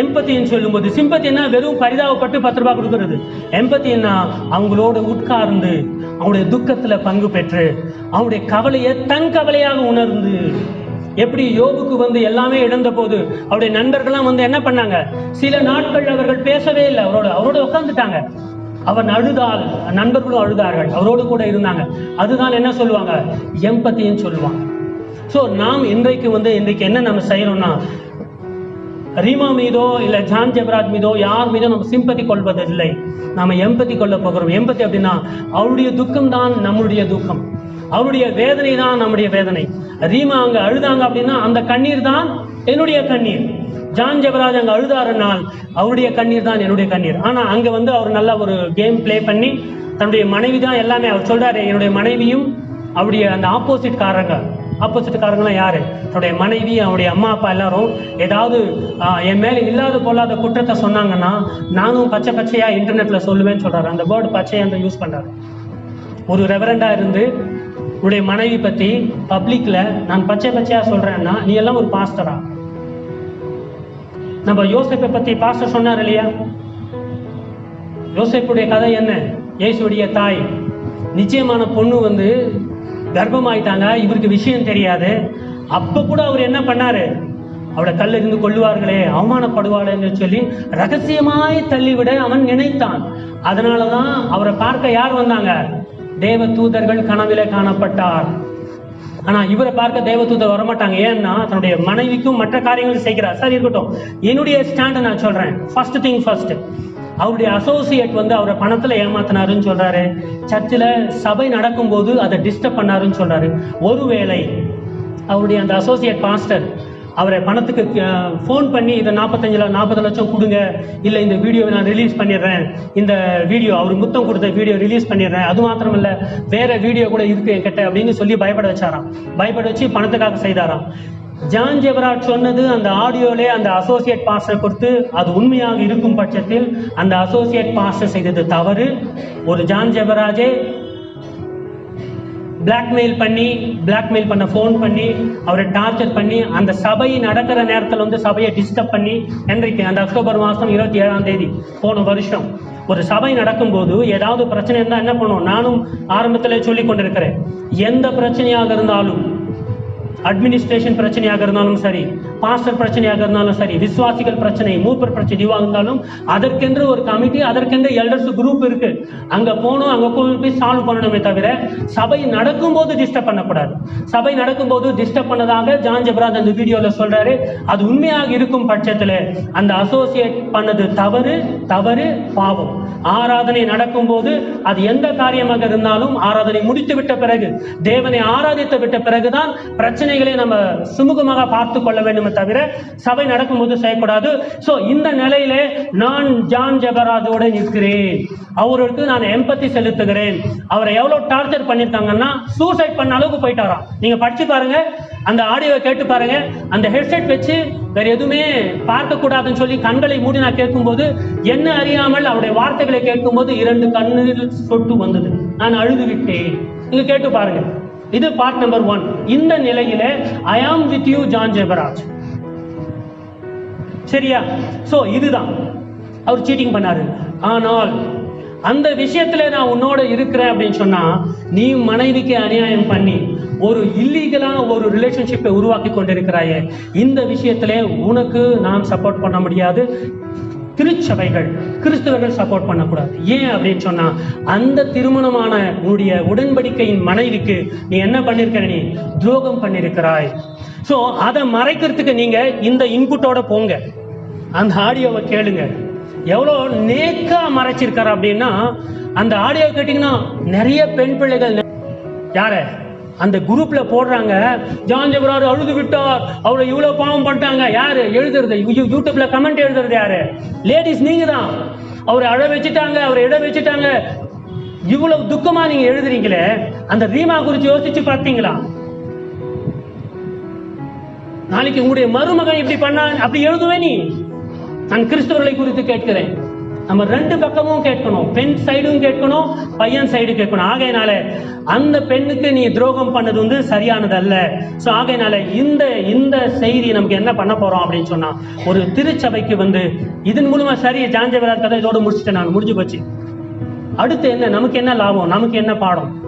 எம்பத்தின்னு சொல்லும்போது சிம்பத்தின்னா வெறும் பரிதாபப்பட்டு பத்து ரூபாய் கொடுக்கறது. எம்பத்தின்னா அவங்களோட உட்கார்ந்து அவங்களுடைய துக்கத்துல பங்கு பெற்று அவங்களுடைய கவலையை தன் கவலையாக உணர்ந்து எப்படி யோபுக்கு வந்து எல்லாமே இழந்த போது அவருடைய நண்பர்கள்லாம் வந்து என்ன பண்ணாங்க? சில நாட்கள் அவர்கள் பேசவே இல்லை. அவரோட அவரோட உட்கார்ந்துட்டாங்க. அவன் அழுதால் நண்பர்களும் அழுதார்கள். அவரோடு கூட இருந்தாங்க. அதுதான் என்ன சொல்லுவாங்க? எம்பத்தின்னு சொல்லுவாங்க. ஸோ நாம் இன்றைக்கு வந்து இன்றைக்கு என்ன நம்ம செய்யணும்னா ரீமா மீதோ இல்லை ஜான் ஜெபராஜ் மீதோ யார் மீதோ நம்ம சிம்பத்தி கொள்வதில்லை. நாம் எம்பத்தி கொள்ள போகிறோம். எம்பத்தி அப்படின்னா அவருடைய துக்கம் தான் நம்முடைய துக்கம். அவருடைய வேதனை தான் நம்முடைய வேதனை. ரீமா அங்கே அழுதாங்க அப்படின்னா அந்த கண்ணீர் தான் என்னுடைய கண்ணீர். ஜான் ஜெபராஜ் அங்கே அழுதாருனால் அவருடைய கண்ணீர் தான் என்னுடைய கண்ணீர். ஆனால் அங்கே வந்து அவர் நல்ல ஒரு கேம் ப்ளே பண்ணி தன்னுடைய மனைவி தான் எல்லாமே அவர் சொல்கிறாரு என்னுடைய மனைவியும் அவருடைய அந்த ஆப்போசிட் காரங்க. ஆப்போசிட்காரங்களாம் யார்? யாரு மனைவி அவனுடைய அம்மா அப்பா எல்லாரும் ஏதாவது என் மேலே இல்லாத பொல்லாத குற்றத்தை சொன்னாங்கன்னா நானும் பச்சை பச்சையா இன்டர்நெட்ல சொல்லுவேன்னு சொல்றாரு. அந்த வேர்டு பச்சையா யூஸ் பண்றாரு. ஒரு ரெவரண்டா இருந்து உன்னுடைய மனைவி பத்தி பப்ளிக்ல நான் பச்சை பச்சையா சொல்றேன்னா நீ எல்லாம் ஒரு பாஸ்டரா நம்ம யோசேப்பை பத்தி பாஸ்டர் சொன்னார் இல்லையா? யோசிப்புடைய கதை என்ன? இயேசுடைய தாய். நிச்சயமான பொண்ணு வந்து கர்ப்பமாயிட்டாங்க இவருக்கு விஷயம் தெரியாது. அப்போ கூட அவர் என்ன பண்ணார்? அவளை கல்லெறிந்து கொள்ளுவார்களே அவமானப்படுவாளேன்னு சொல்லி ரகசியமாய் தள்ளிவிட அவன் நினைத்தான். அதனாலதான் அவரை பார்க்க யார் வந்தாங்க? தேவ தூதர்கள் கனவிலே காணப்பட்டார். ஆனால் இவரை பார்க்க தேவதூதர் வரமாட்டாங்க. ஏன்னா தன்னுடைய மனைவிக்கும் மற்ற காரியங்களும் செய்கிறார். சரி இருக்கட்டும். என்னுடைய ஸ்டாண்டை நான் சொல்கிறேன் ஃபர்ஸ்ட் திங் ஃபர்ஸ்ட் அவருடைய அசோசியேட் வந்து அவரை பணத்துல ஏமாத்தினாருன்னு சொல்றாரு. சர்ச்சில் சபை நடக்கும்போது அதை டிஸ்டர்ப் பண்ணாருன்னு சொல்றாரு. ஒருவேளை அவருடைய அந்த அசோசியேட் பாஸ்டர் அவரை பணத்துக்கு ஃபோன் பண்ணி இதை நாற்பத்தஞ்சு நாற்பது லட்சம் கொடுங்க. இல்லை இந்த வீடியோவை நான் ரிலீஸ் பண்ணிடுறேன். இந்த வீடியோ அவர் முத்தம் கொடுத்த வீடியோ ரிலீஸ் பண்ணிடுறேன். அது மாத்திரம் இல்லை வேற வீடியோ கூட இருக்கு என்கிட்ட அப்படின்னு சொல்லி பயப்பட வச்சாராம். பயப்பட வச்சு பணத்துக்காக செய்தாராம். ஜான் ஜெபராஜ் சொன்னது அந்த ஆடியோலே அந்த அசோசியேட் பாஸ்டர் கொடுத்து அது உண்மையாக இருக்கும் பட்சத்தில் அந்த அசோசியேட் பாஸ்டர் செய்தது தவறு. ஒரு ஜான் ஜெபராஜே பிளாக்மெயில் பண்ணி பிளாக்மெயில் பண்ண ஃபோன் பண்ணி அவரை டார்ச்சர் பண்ணி அந்த சபை நடக்கிற நேரத்தில் வந்து சபையை டிஸ்டர்ப் பண்ணி என்றைக்கு? அந்த அக்டோபர் மாதம் இருபத்தி ஏழாம் தேதி போன வருஷம். ஒரு சபை நடக்கும்போது ஏதாவது பிரச்சனை இருந்தால் என்ன பண்ணுவோம்? நானும் ஆரம்பத்தில் சொல்லி கொண்டிருக்கிறேன். எந்த பிரச்சனையாக இருந்தாலும் அட்மினிஸ்ட்ரேஷன் பிரச்சனையாக இருந்தாலும் சரி பாஸ்டர் பிரச்சனையாக இருந்தாலும் சரி விசுவாசிகள் பிரச்சனை மூப்பர் பிரச்சனை இதுவாக இருந்தாலும் அதற்கென்று ஒரு கமிட்டி அதற்கென்று எல்டர்ஸ் குரூப் இருக்கு. அங்க போனோம் அங்க போய் சால்வ் பண்ணணுமே தவிர சபை நடக்கும்போது டிஸ்டர்ப் பண்ணக்கூடாது. சபை நடக்கும்போது டிஸ்டர்ப் பண்ணதாக ஜான் ஜெபராஜ் அந்த வீடியோல சொல்றாரு. அது உண்மையாக இருக்கும் பட்சத்துல அந்த அசோசியேட் பண்ணது தவறு தவறு பாவம். ஆராதனை நடக்கும் போது அது எந்த காரியமாக இருந்தாலும் ஆராதனை முடித்து விட்ட பிறகு தேவனை ஆராதித்து விட்ட பிறகுதான் பிரச்சனைகளை நம்ம சுமூகமாக பார்த்து கொள்ள வேண்டுமே தவிர சபை நடக்கும்போது செய்யக்கூடாது. ஸோ இந்த நிலையிலே நான் ஜான் ஜெபராஜோட நிற்கிறேன். அவருக்கு நான் எம்பத்தி செலுத்துகிறேன். அவரை எவ்வளவு டார்ச்சர் பண்ணிருக்காங்கன்னா சூசைட் பண்ண அளவுக்கு போயிட்டாராம். நீங்க படிச்சு பாருங்க. அந்த ஆடியோவை கேட்டு பாருங்க. அந்த ஹெட்செட் வச்சு வேற எதுவுமே பார்க்கக்கூடாதுன்னு சொல்லி கண்களை மூடி நான் கேட்கும்போது என்ன அறியாமல் அவருடைய வார்த்தைகளை கேட்கும்போது இரண்டு கண்ணீர் சொட்டு வந்தது. நான் அழுது விட்டேன் நீங்கள் கேட்டு பாருங்க. இது பார்ட் நம்பர் ஒன் இந்த நிலையில ஐ ஆம் வித் யூ ஜான் ஜெபராஜ் சரியா? சோ இதுதான். அவர் சீட்டிங் பண்ணாரு. ஆனால் அந்த விஷயத்துல நான் உன்னோட இருக்கிறேன் அப்படின்னு சொன்னா நீ மனைவிக்கு அநியாயம் பண்ணி ஒரு இல்லீகலான ஒரு ரிலேஷன்ஷிப்பை உருவாக்கி கொண்டிருக்கிறாயே இந்த விஷயத்திலே உனக்கு நான் சப்போர்ட் பண்ண முடியாது. திருச்சபைகள் கிறிஸ்தவர்கள் சப்போர்ட் பண்ணக்கூடாது. ஏன் அப்படின்னு சொன்னா அந்த திருமணமான உன்னுடைய உடன்படிக்கையின் மனைவிக்கு நீ என்ன பண்ணிருக்கிற நீ? துரோகம் பண்ணிருக்கிறாய். சோ அதை மறைக்கிறதுக்கு நீங்க இந்த இன்புட்டோட போங்க. அந்த ஆடியோவை கேளுங்க. எவ்வளோ நேக்கா மறைச்சிருக்காரு அப்படின்னா அந்த ஆடியோ கேட்டிங்கன்னா நிறைய பெண் பிள்ளைகள் யார? அந்த குரூப்ல போடுறாங்க. ஜான் ஜெபரார் அழுது விட்டார். அவரை இவ்வளவு பாவம் பண்ணிட்டாங்க. யாரு? எழுதுறது. யூடியூப்ல கமெண்ட் எழுதுறது யாரு? லேடிஸ் நீங்க தான் அவரை அழ வச்சுட்டாங்க. அவரை இட வச்சுட்டாங்க. இவ்வளவு துக்கமா நீங்க எழுதுறீங்களே? அந்த ரீமா குறித்து யோசிச்சு பார்த்தீங்களா? நாளைக்கு உங்களுடைய மருமகன் இப்படி பண்ணா அப்படி எழுதுவே நீ. நான் கிறிஸ்தவர்களை குறித்து கேட்கிறேன். நம்ம ரெண்டு பக்கமும் கேட்கணும். பெண் சைடும் கேட்கணும் பையன் சைடு கேட்கணும். ஆகையினால அந்த பெண்ணுக்கு நீ துரோகம் பண்ணது வந்து சரியானது அல்ல ஸோ ஆகையினால இந்த இந்த செய்தி நமக்கு என்ன பண்ண போறோம் அப்படின்னு சொன்னா ஒரு திருச்சபைக்கு வந்து இதன் மூலமா சரி ஜாஞ்சவரார் கதை இதோட முடிச்சுட்டேன் நான் முடிஞ்சு போச்சு. அடுத்து என்ன? நமக்கு என்ன லாபம்? நமக்கு என்ன பாடம்?